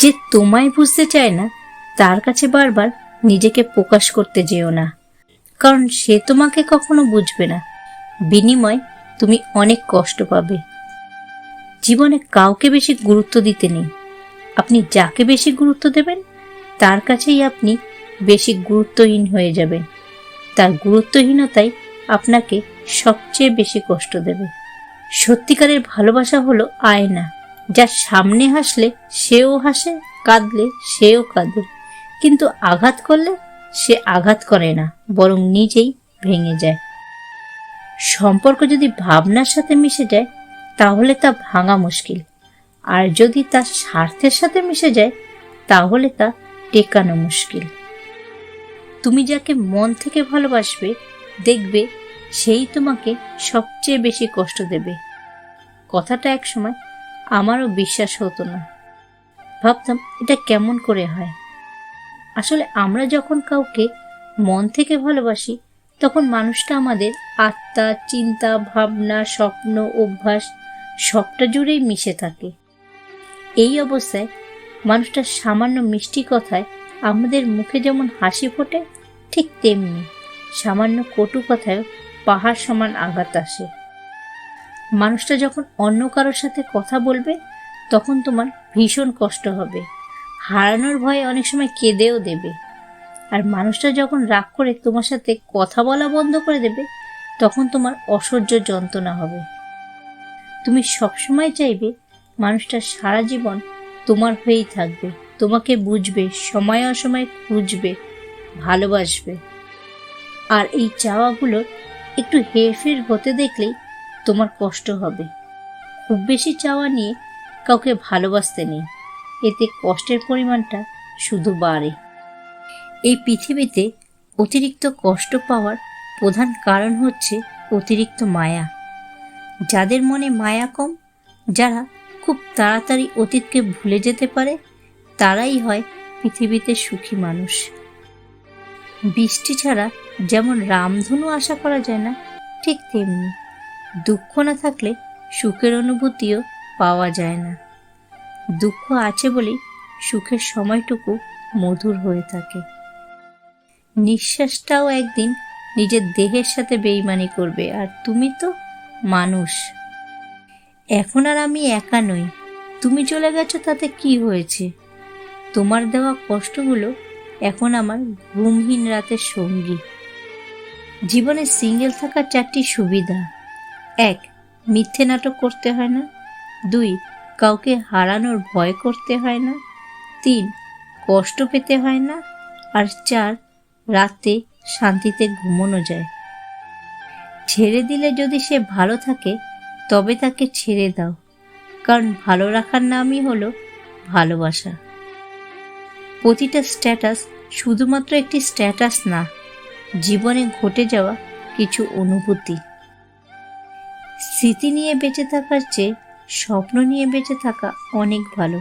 যে তোমায় বুঝতে চায় না, তার কাছে বারবার নিজেকে প্রকাশ করতে যেও না। কারণ সে তোমাকে কখনো বুঝবে না। বিনিময় তুমি অনেক কষ্ট পাবে। জীবনে কাউকে বেশি গুরুত্ব দিতে নেই। আপনি যাকে বেশি গুরুত্ব দেবেন, তার কাছেই আপনি বেশি গুরুত্বহীন হয়ে যাবেন। তার গুরুত্বহীনতাই আপনাকে সবচেয়ে বেশি কষ্ট দেবে। সত্যিকারের ভালোবাসা হলো আয়না। যার সামনে হাসলে সেও হাসে, কাঁদলে সেও কাঁদে। কিন্তু আঘাত করলে সে আঘাত করে না, বরং নিজেই ভেঙে যায়। সম্পর্ক যদি ভাবনার সাথে মিশে যায়, তাহলে তা ভাঙা মুশকিল। আর যদি তা স্বার্থের সাথে মিশে যায়, তাহলে তা টেকানো মুশকিল। তুমি যাকে মন থেকে ভালোবাসবে, দেখবে সেই তোমাকে সবচেয়ে বেশি কষ্ট দেবে। কথাটা এক সময় আমারও বিশ্বাস হতো না। ভাবতাম, এটা কেমন করে হয়? আসলে আমরা যখন কাউকে মন থেকে ভালোবাসি, তখন মানুষটা আমাদের আত্মা, চিন্তা, ভাবনা, স্বপ্ন, অভ্যাস, সবটা জুড়েই মিশে থাকে। এই অবস্থায় মানুষটা সামান্য মিষ্টি কথায় আমাদের মুখে যেমন হাসি ফোটে, ঠিক তেমনি সামান্য কটু কথায় পাহাড় সমান আঘাত আসে। মানুষটা যখন অন্য কারোর সাথে কথা বলবে, তখন তোমার ভীষণ কষ্ট হবে। হারানোর ভয়ে অনেক সময় কেঁদেও দেবে। আর মানুষটা যখন রাগ করে তোমার সাথে কথা বলা বন্ধ করে দেবে, তখন তোমার অসহ্য যন্ত্রণা হবে। তুমি সবসময় চাইবে মানুষটা সারা জীবন তোমার হয়েই থাকবে। তোমাকে বুঝবে, সময় অসময় খুঁজবে, ভালোবাসবে। আর এই চাওয়াগুলো একটু হেরফের হতে দেখলেই তোমার কষ্ট হবে। খুব বেশি চাওয়া নিয়ে কাউকে ভালোবাসতে নেই। এতে কষ্টের পরিমাণটা শুধু বাড়ে। এই পৃথিবীতে অতিরিক্ত কষ্ট পাওয়ার প্রধান কারণ হচ্ছে অতিরিক্ত মায়া। যাদের মনে মায়া কম, যারা খুব তাড়াতাড়ি অতীতকে ভুলে যেতে পারে, তারাই হয় পৃথিবীতে সুখী মানুষ। বৃষ্টি ছাড়া যেমন রামধনু আশা করা যায় না, ঠিক তেমনি দুঃখ না থাকলে সুখের অনুভূতিও পাওয়া যায় না। দুঃখ আছে বলেই সুখের সময়টুকু মধুর হয়ে থাকে। নিঃশ্বাসটাও একদিন নিজের দেহের সাথে বেইমানি করবে, আর তুমি তো মানুষ। এখন আর আমি একা নই। তুমি চলে গেছো, তাতে কি হয়েছে? তোমার দেওয়া কষ্টগুলো এখন আমার ঘুমহীন রাতের সঙ্গী। জীবনে সিঙ্গেল থাকার চারটি সুবিধা। এক, মিথ্যে নাটক করতে হয় না। দুই, কাউকে হারানোর ভয় করতে হয় না। তিন, কষ্ট পেতে হয় না। আর চার, রাতে শান্তিতে ঘুমোনো যায়। ছেড়ে দিলে যদি সে ভালো থাকে, তবে তাকে ছেড়ে দাও। কারণ ভালো রাখার নামই হলো ভালোবাসা। প্রতিটা স্ট্যাটাস শুধুমাত্র একটি স্ট্যাটাস না, জীবনে ঘটে যাওয়া কিছু অনুভূতি। স্মৃতি নিয়ে বেঁচে থাকার চেয়ে স্বপ্ন নিয়ে বেঁচে থাকা অনেক ভালো।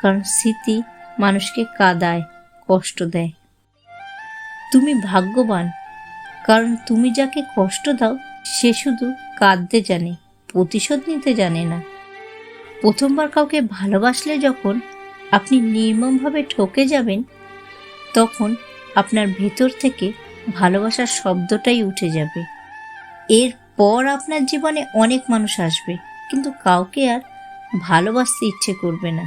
কারণ স্মৃতি মানুষকে কাদায়, কষ্ট দেয়। তুমি ভাগ্যবান, কারণ তুমি যাকে কষ্ট দাও, সে শুধু কাঁদতে জানে, প্রতিশোধ নিতে জানে না। প্রথমবার কাউকে ভালোবাসলে যখন আপনি নির্মমভাবে ঠকে যাবেন, তখন আপনার ভেতর থেকে ভালোবাসার শব্দটাই উঠে যাবে। এরপর আপনার জীবনে অনেক মানুষ আসবে, কিন্তু কাউকে আর ভালোবাসতে ইচ্ছে করবে না।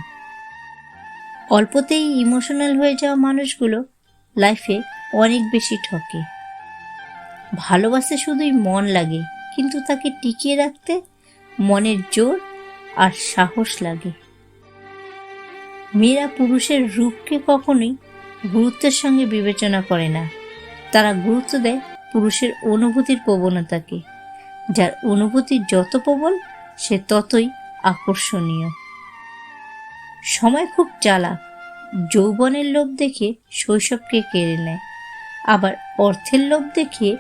অল্পতেই ইমোশনাল হয়ে যাওয়া মানুষগুলো লাইফে অনেক বেশি ঠকে। ভালোবাসতে শুধুই মন লাগে, কিন্তু তাকে টিকিয়ে রাখতে মনের জোর আর সাহস লাগে। মেয়েরা পুরুষের রূপকে কখনোই গুরুত্বের সঙ্গে বিবেচনা করে না। তারা গুরুত্ব দেয় পুরুষের অনুভূতির প্রবণতাকে। যার অনুভূতি যত প্রবল, সে ততই আকর্ষণীয়। সময় খুব চালাক। যৌবনের লোভ দেখে শৈশবকে কেড়ে নেয়। আবার অর্থের লোভ দেখিয়ে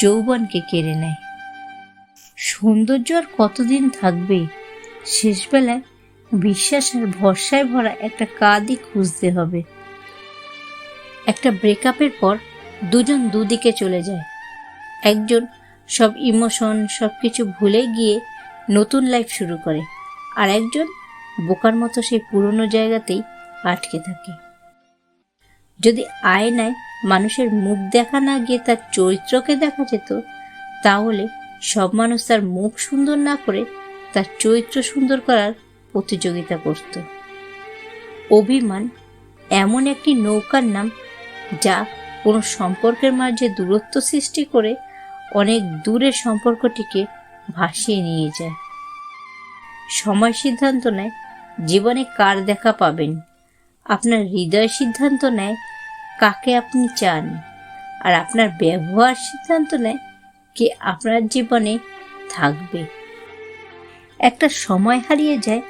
যৌবনকে কেড়ে নেয়। সৌন্দর্য আর কতদিন থাকবে? শেষবেলায় বিশ্বাস আর ভরসায় ভরা একটা কাঁদই খুঁজতে হবে। একটা ব্রেকআপের পর দুজন দুদিকে চলে যায়। একজন সব ইমোশন সব কিছু ভুলে গিয়ে নতুন লাইফ শুরু করে। আর একজন বোকার মতো সেই পুরনো জায়গাতেই আটকে থাকে। যদি আয়নায় মানুষের মুখ দেখা না গিয়ে তার চরিত্রকে দেখা যেত, তাহলে সব মানুষ তার মুখ সুন্দর না করে তার চরিত্র সুন্দর করার প্রতিযোগিতা করত। অভিমান এমন একটি নৌকার নাম যা কোনো সম্পর্কের মাঝে দূরত্ব সৃষ্টি করে অনেক দূরের সম্পর্কটিকে ভাসিয়ে নিয়ে যায়। সময় সিদ্ধান্ত নেয়, জীবনে কার দেখা পাবেন। আপনার হৃদয় সিদ্ধান্ত নেয়, কাকে আপনি চান। আর আপনার ব্যবহার সিদ্ধান্ত নেয় কে আপনার জীবনে থাকবে। একটা সময় হারিয়ে যায়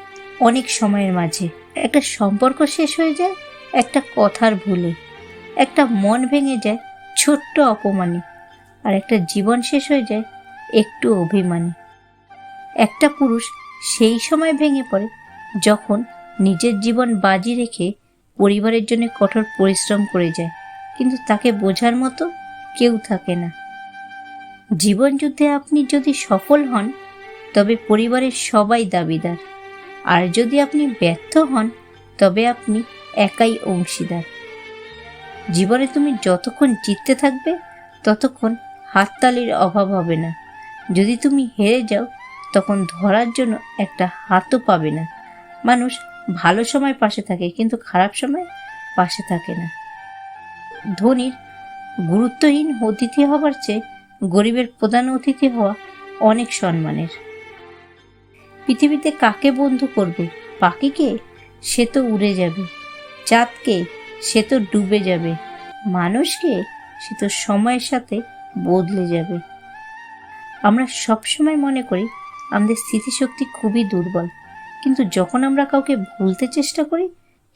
অনেক সময়ের মাঝে। একটা সম্পর্ক শেষ হয়ে যায় একটা কথার ভুলে। একটা মন ভেঙে যায় ছোট্ট অপমানে। আর একটা জীবন শেষ হয়ে যায় একটু অভিমানে। একটা পুরুষ সেই সময় ভেঙে পড়ে যখন নিজের জীবন বাজি রেখে পরিবারের জন্য কঠোর পরিশ্রম করে যায়, কিন্তু তাকে বোঝার মতো কেউ থাকে না। জীবন যুদ্ধে আপনি যদি সফল হন, তবে পরিবারের সবাই দাবিদার। আর যদি আপনি ব্যর্থ হন, তবে আপনি একাই অংশীদার। জীবনে তুমি যতক্ষণ জিততে থাকবে, ততক্ষণ হাততালির অভাব হবে না। যদি তুমি হেরে যাও, তখন ধরার জন্য একটা হাতও পাবে না। মানুষ ভালো সময় পাশে থাকে, কিন্তু খারাপ সময় পাশে থাকে না। ধনীর গুরুত্বহীন অতিথি হবার চেয়ে গরিবের প্রধান অতিথি হওয়া অনেক সম্মানের। পৃথিবীতে কাকে বন্ধু করবে? পাখিকে সে তো উড়ে যাবে। চাঁদকে সে তো ডুবে যাবে। মানুষকে সে তো সময়ের সাথে বদলে যাবে। আমরা সবসময় মনে করি, আমাদের স্মৃতিশক্তি খুবই দুর্বল। কিন্তু যখন আমরা কাউকে ভুলতে চেষ্টা করি,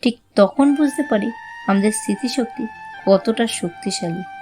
ঠিক তখন বুঝতে পারি আমাদের স্মৃতিশক্তি কতটা শক্তিশালী।